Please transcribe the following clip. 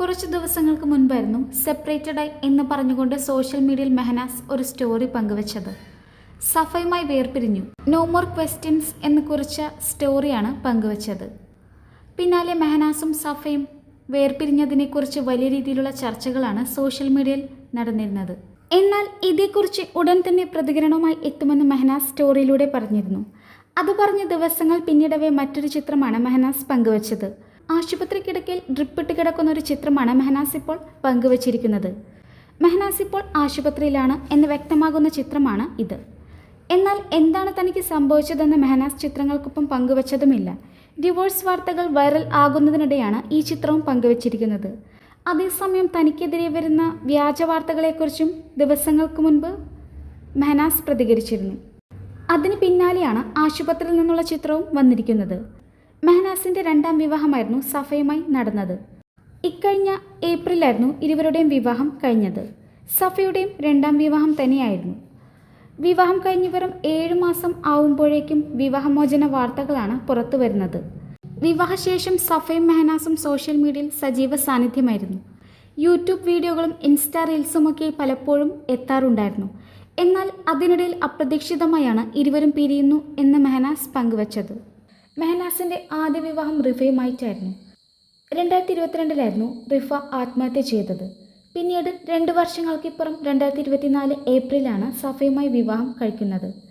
കുറച്ച് ദിവസങ്ങൾക്ക് മുൻപായിരുന്നു സെപ്പറേറ്റഡ് സെപ്പറേറ്റഡായി എന്ന് പറഞ്ഞുകൊണ്ട് സോഷ്യൽ മീഡിയയിൽ മെഹനാസ് ഒരു സ്റ്റോറി പങ്കുവച്ചത്. സഫയുമായി വേർപിരിഞ്ഞു. നോ മോർ ക്വസ്റ്റ്യൻസ് എന്ന് കുറിച്ച സ്റ്റോറിയാണ് പങ്കുവച്ചത്. പിന്നാലെ മെഹനാസും സഫയും വേർപിരിഞ്ഞതിനെക്കുറിച്ച് വലിയ രീതിയിലുള്ള ചർച്ചകളാണ് സോഷ്യൽ മീഡിയയിൽ നടന്നിരുന്നത്. എന്നാൽ ഇതേക്കുറിച്ച് ഉടൻ തന്നെ പ്രതികരണവുമായി എത്തുമെന്ന് മെഹനാസ് സ്റ്റോറിയിലൂടെ പറഞ്ഞിരുന്നു. അത് പറഞ്ഞ ദിവസങ്ങൾ പിന്നീടവേ മറ്റൊരു ചിത്രമാണ് മെഹനാസ് പങ്കുവച്ചത്. ആശുപത്രി കിടക്കയിൽ ഡ്രിപ്പിട്ട് കിടക്കുന്ന ഒരു ചിത്രമാണ് മെഹനാസ് ഇപ്പോൾ പങ്കുവച്ചിരിക്കുന്നത്. മെഹനാസ് ഇപ്പോൾ ആശുപത്രിയിലാണ് എന്ന് വ്യക്തമാകുന്ന ചിത്രമാണ് ഇത്. എന്നാൽ എന്താണ് തനിക്ക് സംഭവിച്ചതെന്ന് മെഹനാസ് ചിത്രങ്ങൾക്കൊപ്പം പങ്കുവച്ചതുമില്ല. ഡിവോഴ്സ് വാർത്തകൾ വൈറൽ ആകുന്നതിനിടെയാണ് ഈ ചിത്രവും പങ്കുവച്ചിരിക്കുന്നത്. അതേസമയം തനിക്കെതിരെ വരുന്ന വ്യാജ വാർത്തകളെക്കുറിച്ചും ദിവസങ്ങൾക്ക് മുൻപ് മെഹനാസ് പ്രതികരിച്ചിരുന്നു. അതിന് പിന്നാലെയാണ് ആശുപത്രിയിൽ നിന്നുള്ള ചിത്രവും വന്നിരിക്കുന്നത്. മെഹനാസിന്റെ രണ്ടാം വിവാഹമായിരുന്നു സഫയുമായി നടന്നത്. ഇക്കഴിഞ്ഞ ഏപ്രിലായിരുന്നു ഇരുവരുടെയും വിവാഹം കഴിഞ്ഞത്. സഫയുടെയും രണ്ടാം വിവാഹം തന്നെയായിരുന്നു. വിവാഹം കഴിഞ്ഞ് വെറും ഏഴു മാസം ആവുമ്പോഴേക്കും വിവാഹമോചന വാർത്തകളാണ് പുറത്തു വരുന്നത്. വിവാഹശേഷം സഫയും മെഹനാസും സോഷ്യൽ മീഡിയയിൽ സജീവ സാന്നിധ്യമായിരുന്നു. യൂട്യൂബ് വീഡിയോകളും ഇൻസ്റ്റാ റീൽസുമൊക്കെ പലപ്പോഴും എത്താറുണ്ടായിരുന്നു. എന്നാൽ അതിനിടയിൽ അപ്രതീക്ഷിതമായാണ് ഇരുവരും പിരിയുന്നു എന്ന് മെഹനാസ് പങ്കുവച്ചത്. മെഹനാസിന്റെ ആദ്യ വിവാഹം റിഫയുമായിട്ടായിരുന്നു. രണ്ടായിരത്തി ഇരുപത്തിരണ്ടിലായിരുന്നു റിഫ ആത്മഹത്യ ചെയ്തത്. പിന്നീട് രണ്ട് വർഷങ്ങൾക്കിപ്പുറം രണ്ടായിരത്തി ഇരുപത്തിനാല് ഏപ്രിലാണ് സഫയുമായി വിവാഹം കഴിക്കുന്നത്.